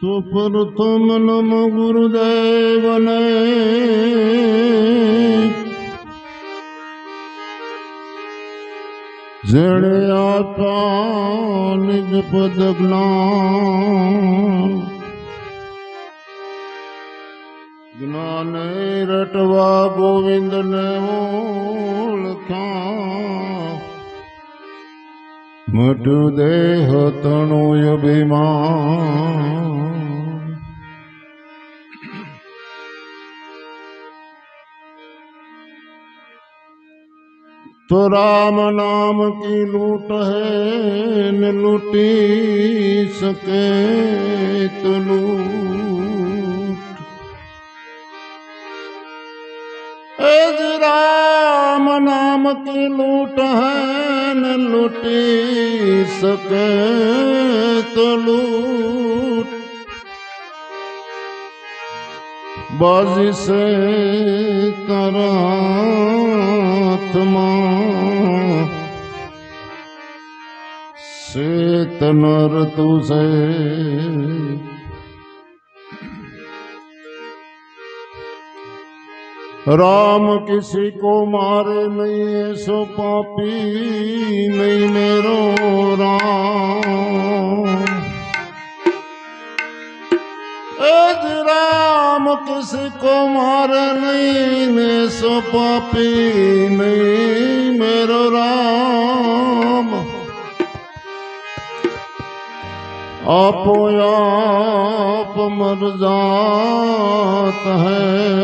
તો પ્રથમ નમ ગુરુદેવને. જેણે આપા નિજ પદ જ્ઞાન. જ્ઞાને રટવા ગોવિંદને ઓળખ્યા. મટુ દેહ તણુ અભિમાન. तो राम नाम की लूट है न लूटी सके तो लूट एज राम नाम की लूट है न लूटी सके तो लूट बाजी से तरात्मा श्वेत नर तुझे राम किसी को मारे नहीं ऐसो पापी नहीं, मेरो राम। राम किसी को मारे नहीं ने सो पापी नहीं, मेरो राम। आपो आप मर जात है।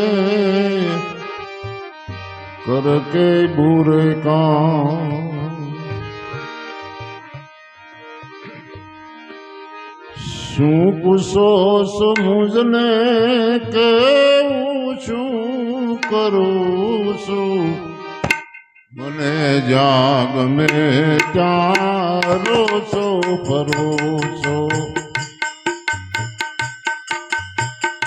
करके बुरे काम શું કુશો સમજને કેવું શું કરું છું? મને જાગ મે ચારો છો, ફરો છો.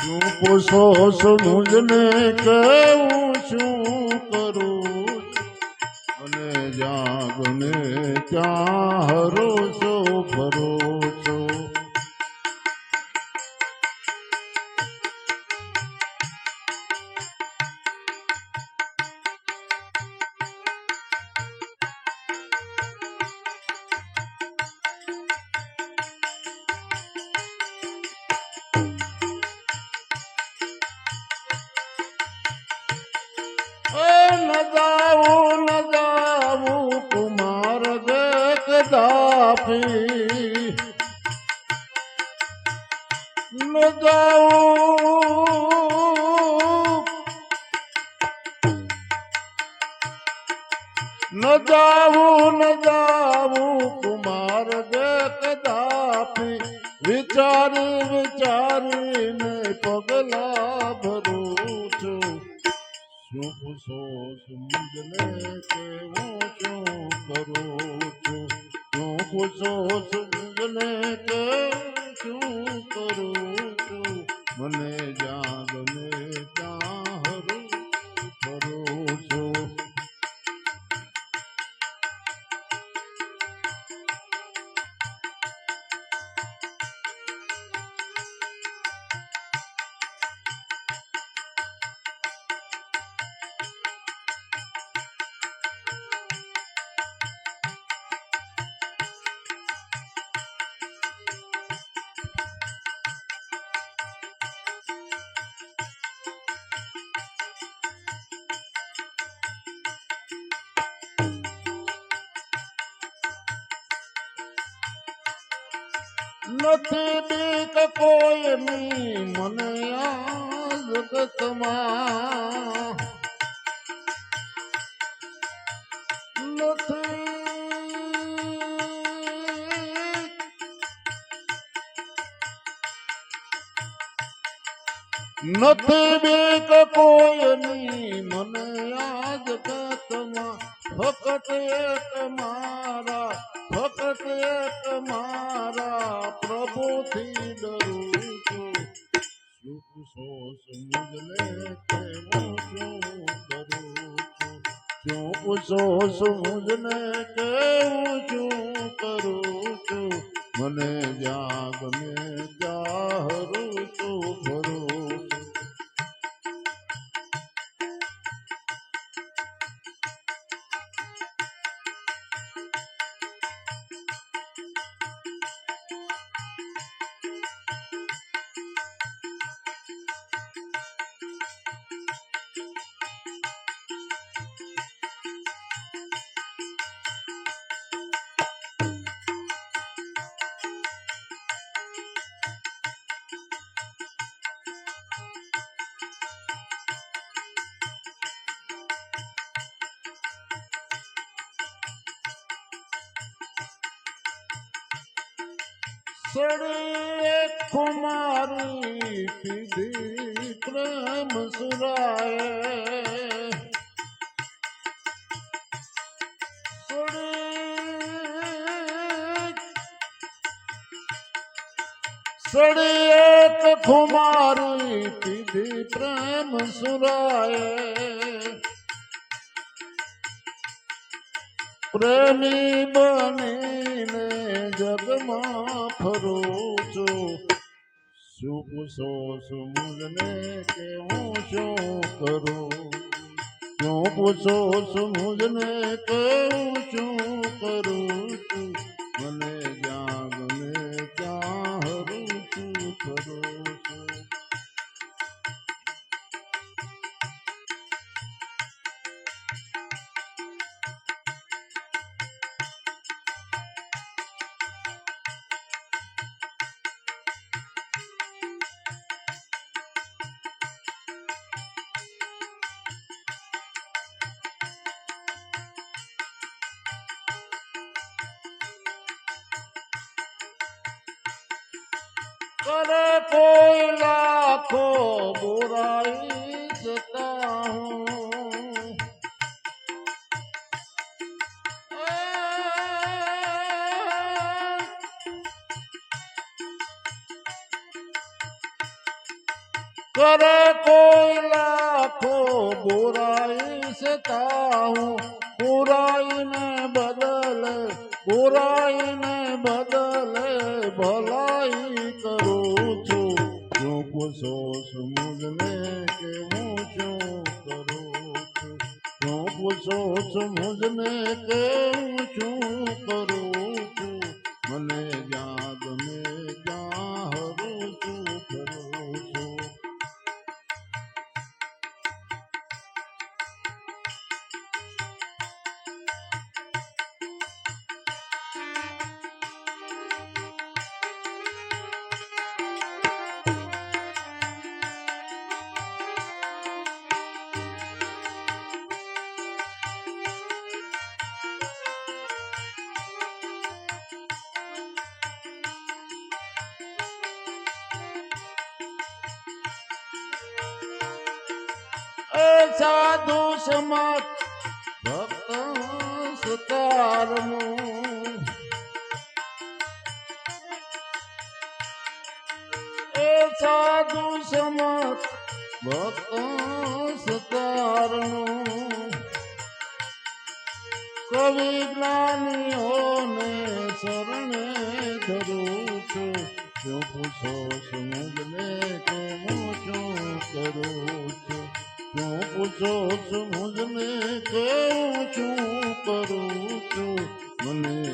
શું પૂછો સમજને કેવું શું કરું મને જાગ મે ચારો છો દાફી ન જાવું ન જાવું કુમાર દેખ દાફી વિચારી વિચારીને પગલા ભરું છું શું પૂછો સમજને કેવું શું કરું છું શું પૂછો સમજને કેવું શું કરું નથી બીક કોઈની મને આ જગતમાં નથી નથી બીક કોઈની મને આ જગતમાં ફક્ત એક મારા ફકત એક મારા પ્રભુથી ડરું છું. સુખ સો સમજને કેવું શું કરું છું કેવું શું કરું છું. મને જ્યાં સડે કુમારી પીધી પ્રેમ સુરાય સડે એક કુમારી પીધી પ્રેમ સુરાય પ્રેમી બનીને પૂછો છું મુજને કે હું શું કરું? શું પૂછો છું મુજને કે હું શું કરું છું કરે કોઈ લાખો બુરાઈ જતા હું. કરે કોઈ લાખો બુરાઈ સતા હું. બુરાઈને બદલે બુરાઈને બદલે ભલાઈ કરું છું. શું પૂછો સમજને કે હું શું કરું છું? શું પૂછો સમજને કે હું શું કરું છું? મને જ્યાં સાધુ સમત ભક્ત સતારનું. એ સાધુ સમત ભક્ત સતારનું. કવિ જ્ઞાનીઓને શરણે ધરું છું, શું પૂછો સમુજને કે પૂછો સમુજને કે હું કરું છું. મને